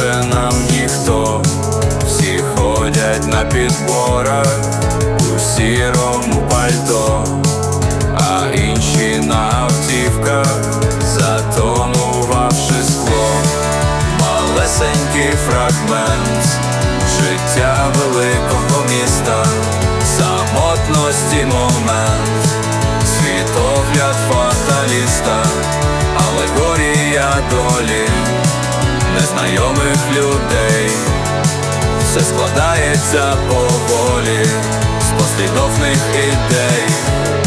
каже нам ніхто, всі ходять на підборах у сірому пальто, а інші на автівках, затонувавши скло, малесенький фрагмент життя великого міста, самотності момент, світогляд фаталіста, алегорія долі незнайомих людей. Все складається поволі з послідовних ідей.